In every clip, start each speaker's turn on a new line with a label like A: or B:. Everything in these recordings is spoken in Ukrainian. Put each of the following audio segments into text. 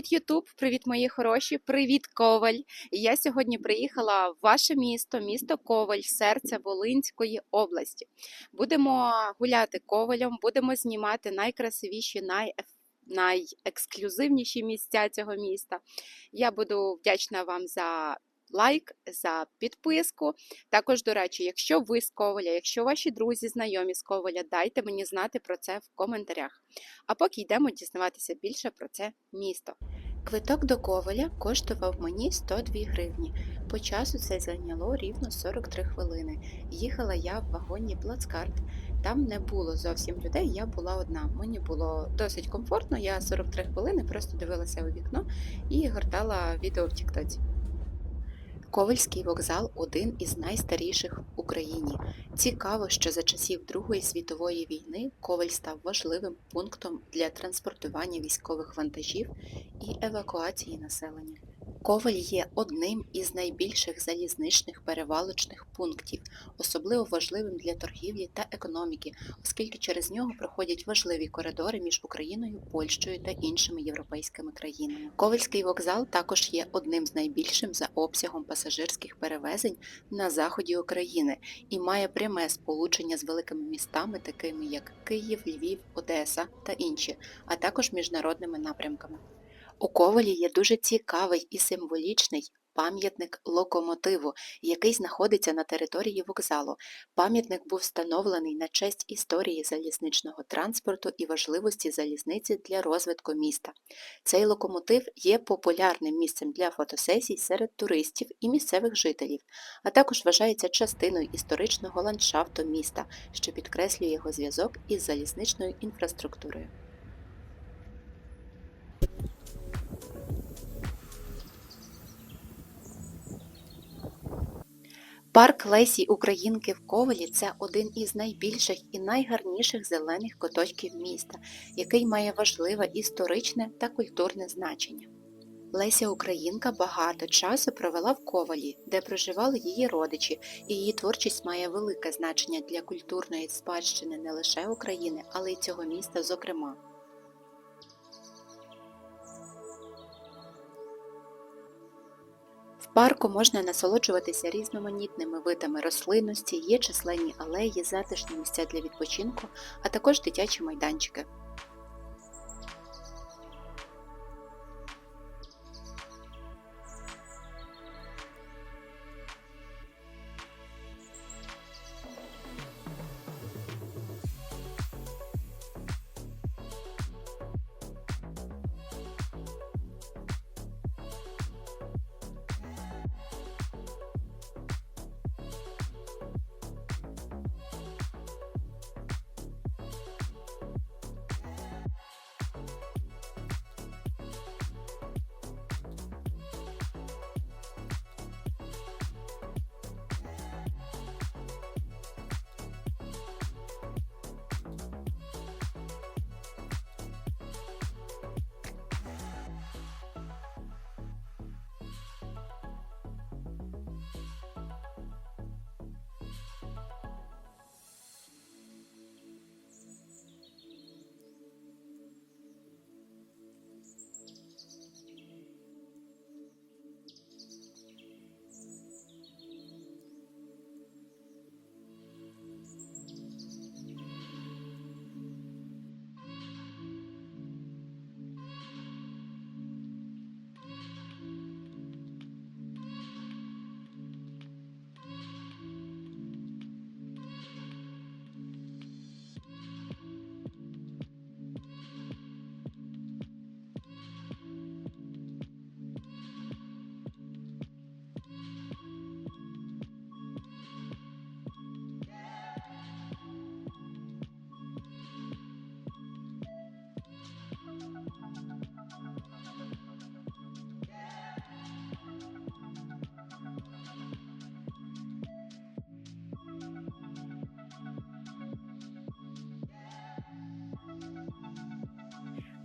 A: Привіт, Ютуб! Привіт, мої хороші! Привіт, Коваль! Я сьогодні приїхала в ваше місто, місто Коваль, серце Волинської області. Будемо гуляти ковалем, будемо знімати найкрасивіші, найефективніші. найексклюзивніші місця цього міста. Я буду вдячна вам за лайк, за підписку. Також, до речі, якщо ви з Коваля, якщо ваші друзі знайомі з Коваля, дайте мені знати про це в коментарях. А поки йдемо дізнаватися більше про це місто. Квиток до Коваля коштував мені 102 гривні. По часу це зайняло рівно 43 хвилини. Їхала я в вагоні Плацкарт. Там не було зовсім людей, я була одна. Мені було досить комфортно. Я 43 хвилини просто дивилася у вікно і гортала відео в Тіктоці. Ковальський вокзал один із найстаріших в Україні. Цікаво, що за часів Другої світової війни Коваль став важливим пунктом для транспортування військових вантажів і евакуації населення. Коваль є одним із найбільших залізничних перевалочних пунктів, особливо важливим для торгівлі та економіки, оскільки через нього проходять важливі коридори між Україною, Польщею та іншими європейськими країнами. Ковальський вокзал також є одним з найбільшим за обсягом пасажирських перевезень на заході України і має пряме сполучення з великими містами, такими як Київ, Львів, Одеса та інші, а також міжнародними напрямками. У Ковалі є дуже цікавий і символічний пам'ятник локомотиву, який знаходиться на території вокзалу. Пам'ятник був встановлений на честь історії залізничного транспорту і важливості залізниці для розвитку міста. Цей локомотив є популярним місцем для фотосесій серед туристів і місцевих жителів, а також вважається частиною історичного ландшафту міста, що підкреслює його зв'язок із залізничною інфраструктурою. Парк Лесі Українки в Ковалі це один із найбільших і найгарніших зелених куточків міста, який має важливе історичне та культурне значення. Леся Українка багато часу провела в Ковалі, де проживали її родичі, і її творчість має велике значення для культурної спадщини не лише України, але й цього міста зокрема. Парку можна насолоджуватися різноманітними видами рослинності, є численні алеї, затишні місця для відпочинку, а також дитячі майданчики.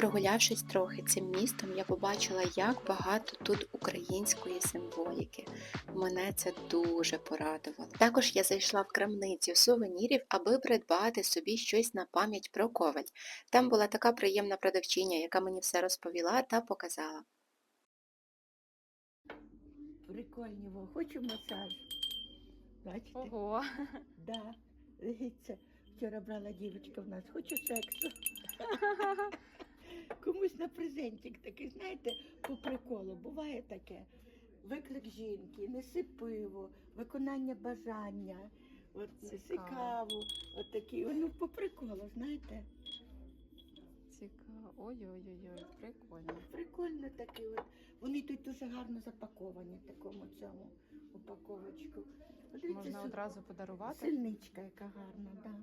A: Прогулявшись трохи цим містом, я побачила, як багато тут української символіки. Мене це дуже порадувало. Також я зайшла в крамницю сувенірів, аби придбати собі щось на пам'ять про коваль. Там була така приємна продавчиня, яка мені все розповіла та показала.
B: Прикольні, во, хочу масаж. Бачите?
A: Ого!
B: Да. Дивіться, вчора брала дівчинка в нас, хочу сексу. Комусь на презентик такий, знаєте, по приколу, буває таке. Виклик жінки, неси пиво, виконання бажання, от неси
A: Цікаво.
B: каву, от такі, ну по приколу, знаєте.
A: Цікаво. Ой-ой-ой, прикольно.
B: Прикольно такі от. Вони тут дуже гарно запаковані в такому цьому упаковочку.
C: Можна одразу подарувати.
B: Сильничка, яка гарна, да.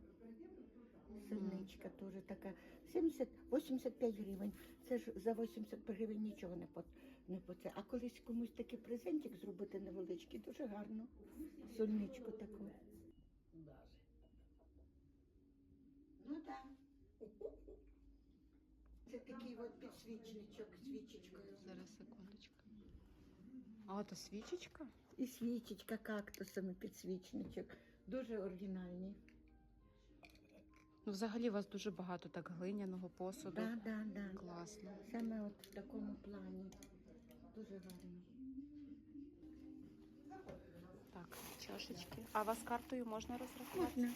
B: Сильничка теж така. 70, 85 гривень. Це ж за 80 гривень нічого не по, не по це. А колись комусь такий презентик зробити невеличкий, дуже гарно. Сильничку таку. Ну так. Це такий от підсвічничок, свічечкою.
C: Зараз секундочку. А ото свічечка?
B: І свічечка кактусами підсвічничок. Дуже оригінальні.
C: Ну, взагалі у вас дуже багато так глиняного посуду.
B: Да, да, да.
C: Класно.
B: Саме от в такому плані. Дуже гарно.
C: Так, чашечки. А вас картою можна розрахувати?
B: Можна.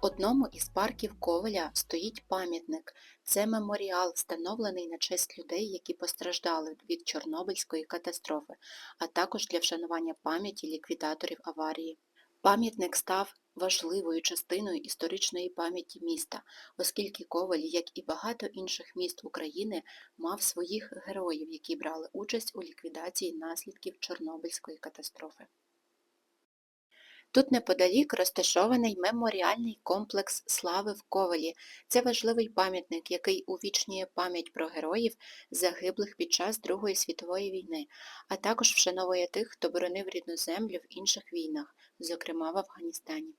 A: Одному із парків Ковеля стоїть пам'ятник. Це меморіал, встановлений на честь людей, які постраждали від Чорнобильської катастрофи, а також для вшанування пам'яті ліквідаторів аварії. Пам'ятник став важливою частиною історичної пам'яті міста, оскільки Ковель, як і багато інших міст України, мав своїх героїв, які брали участь у ліквідації наслідків Чорнобильської катастрофи. Тут неподалік розташований меморіальний комплекс Слави в Ковелі. Це важливий пам'ятник, який увічнює пам'ять про героїв, загиблих під час Другої світової війни, а також вшановує тих, хто боронив рідну землю в інших війнах, зокрема в Афганістані.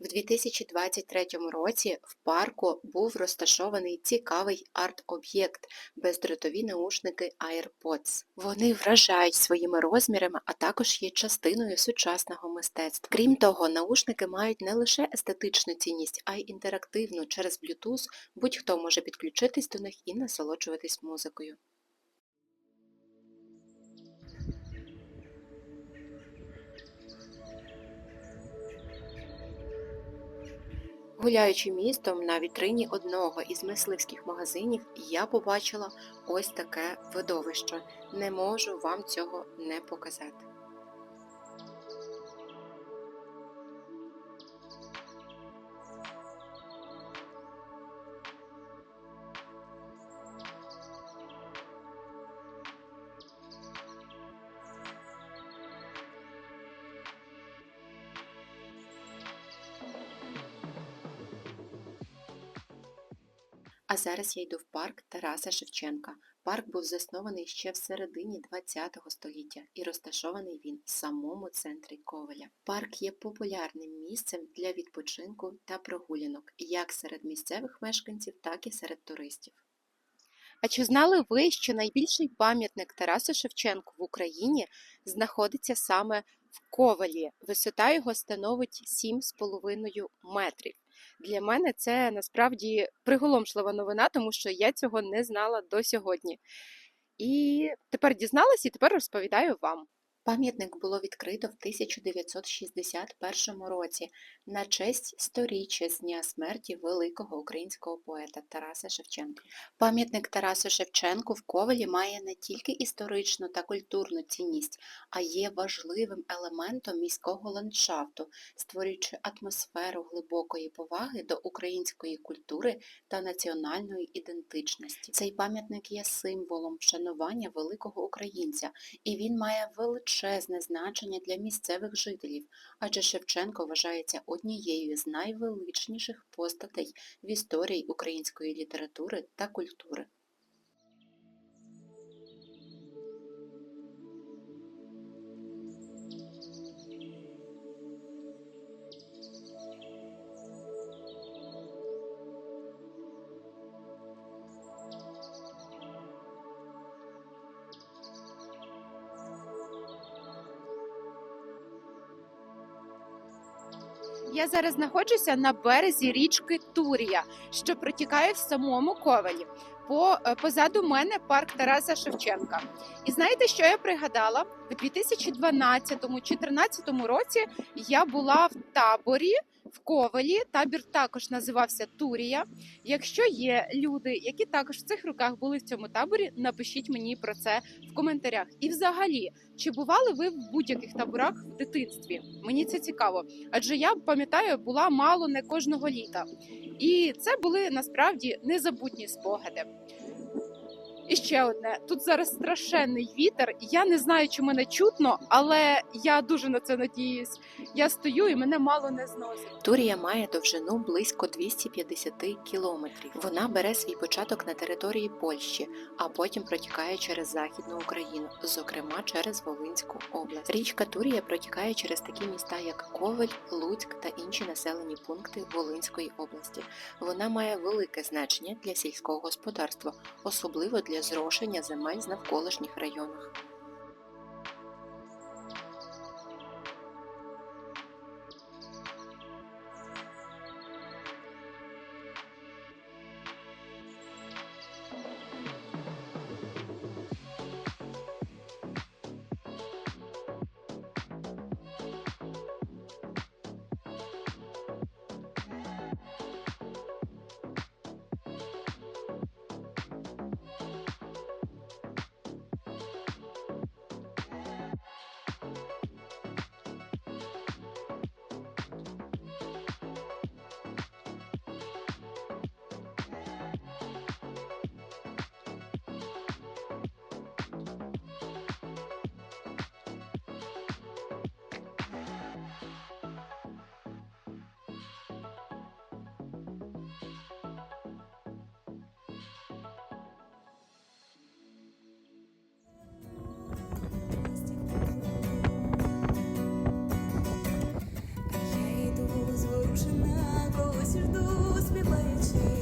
A: В 2023 році в парку був розташований цікавий арт-об'єкт – бездротові наушники AirPods. Вони вражають своїми розмірами, а також є частиною сучасного мистецтва. Крім того, наушники мають не лише естетичну цінність, а й інтерактивну. Через Bluetooth будь-хто може підключитись до них і насолоджуватись музикою. Гуляючи містом на вітрині одного із мисливських магазинів, я побачила ось таке видовище. Не можу вам цього не показати. Зараз я йду в парк Тараса Шевченка. Парк був заснований ще в середині ХХ століття і розташований він в самому центрі Ковеля. Парк є популярним місцем для відпочинку та прогулянок як серед місцевих мешканців, так і серед туристів. А чи знали ви, що найбільший пам'ятник Тарасу Шевченку в Україні знаходиться саме в Ковелі? Висота його становить 7,5 метрів. Для мене це насправді приголомшлива новина, тому що я цього не знала до сьогодні. І тепер дізналась і тепер розповідаю вам. Пам'ятник було відкрито в 1961 році на честь сторіччя з дня смерті великого українського поета Тараса Шевченка. Пам'ятник Тарасу Шевченку в Ковелі має не тільки історичну та культурну цінність, а є важливим елементом міського ландшафту, створюючи атмосферу глибокої поваги до української культури та національної ідентичності. Цей пам'ятник є символом вшанування великого українця, і він має величезне значення для місцевих жителів, адже Шевченко вважається однією з найвеличніших постатей в історії української літератури та культури. Я зараз знаходжуся на березі річки Турія, що протікає в самому Ковелі. По, е, позаду мене парк Тараса Шевченка. І знаєте, що я пригадала? У 2012-2014 році я була в таборі в Ковелі. Табір також називався Турія. Якщо є люди, які також в цих роках були в цьому таборі, напишіть мені про це в коментарях. І взагалі, чи бували ви в будь-яких таборах в дитинстві? Мені це цікаво. Адже я пам'ятаю, була мало не кожного літа. І це були насправді незабутні спогади. І ще одне: тут зараз страшенний вітер. Я не знаю, чи мене чутно, але я дуже на це надіюсь. Я стою і мене мало не зносить. Турія має довжину близько 250 кілометрів. Вона бере свій початок на території Польщі, а потім протікає через Західну Україну, зокрема через Волинську область. Річка Турія протікає через такі міста, як Ковель, Луцьк та інші населені пункти Волинської області. Вона має велике значення для сільського господарства, особливо для зрошення земель з навколишніх районах.
D: Жду, співаючи,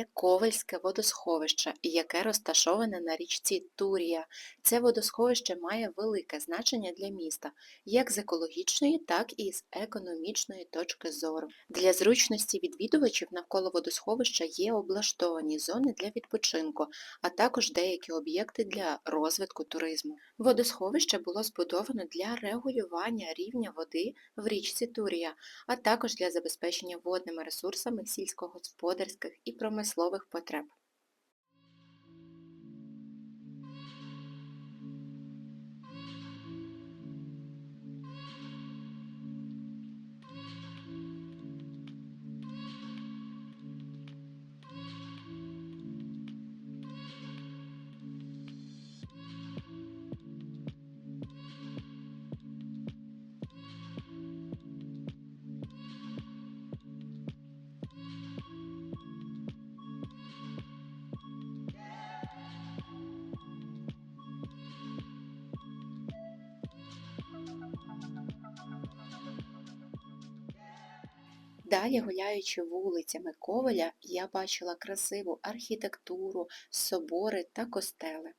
A: є Ковельське водосховище, яке розташоване на річці Турія. Це водосховище має велике значення для міста, як з екологічної, так і з економічної точки зору. Для зручності відвідувачів навколо водосховища є облаштовані зони для відпочинку, а також деякі об'єкти для розвитку туризму. Водосховище було збудовано для регулювання рівня води в річці Турія, а також для забезпечення водними ресурсами сільськогосподарських і промислових потреб. Далі, гуляючи вулицями Ковеля, я бачила красиву архітектуру, собори та костели.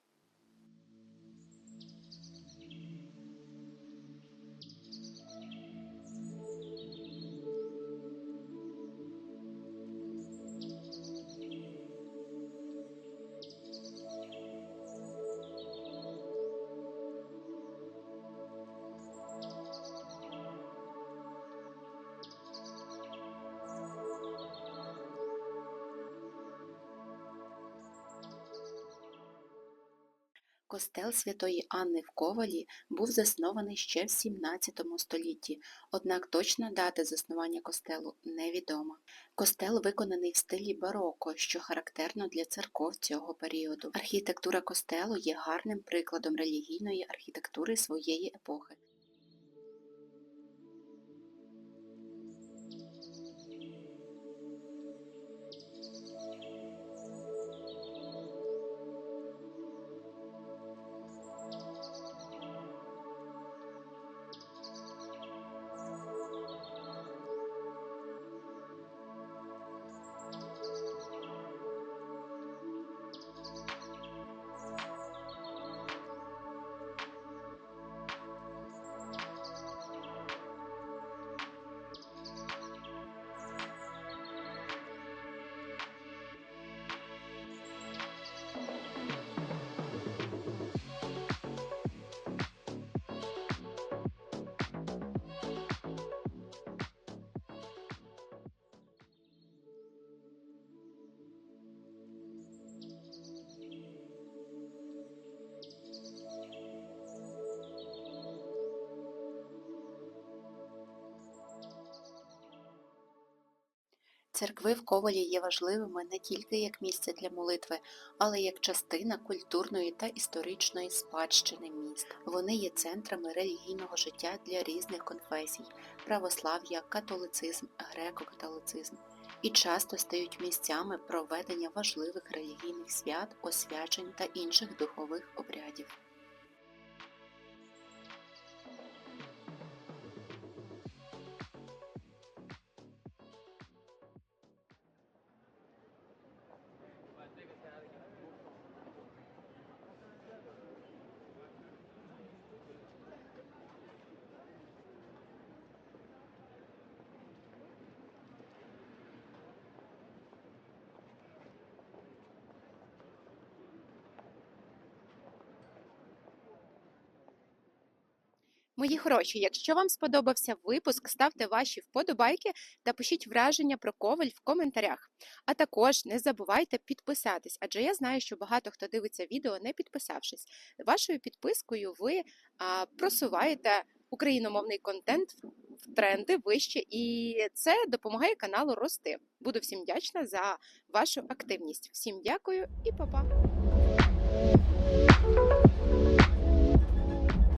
A: Костел Святої Анни в Ковалі був заснований ще в 17 столітті, однак точна дата заснування костелу невідома. Костел виконаний в стилі бароко, що характерно для церков цього періоду. Архітектура костелу є гарним прикладом релігійної архітектури своєї епохи. Церкви в Ковалі є важливими не тільки як місце для молитви, але як частина культурної та історичної спадщини міста. Вони є центрами релігійного життя для різних конфесій православ'я, католицизм, греко-католицизм і часто стають місцями проведення важливих релігійних свят, освячень та інших духових обрядів. Мої хороші, якщо вам сподобався випуск, ставте ваші вподобайки та пишіть враження про коваль в коментарях. А також не забувайте підписатись, адже я знаю, що багато хто дивиться відео, не підписавшись. Вашою підпискою ви а, просуваєте україномовний контент в тренди вище, і це допомагає каналу рости. Буду всім вдячна за вашу активність. Всім дякую і па-па!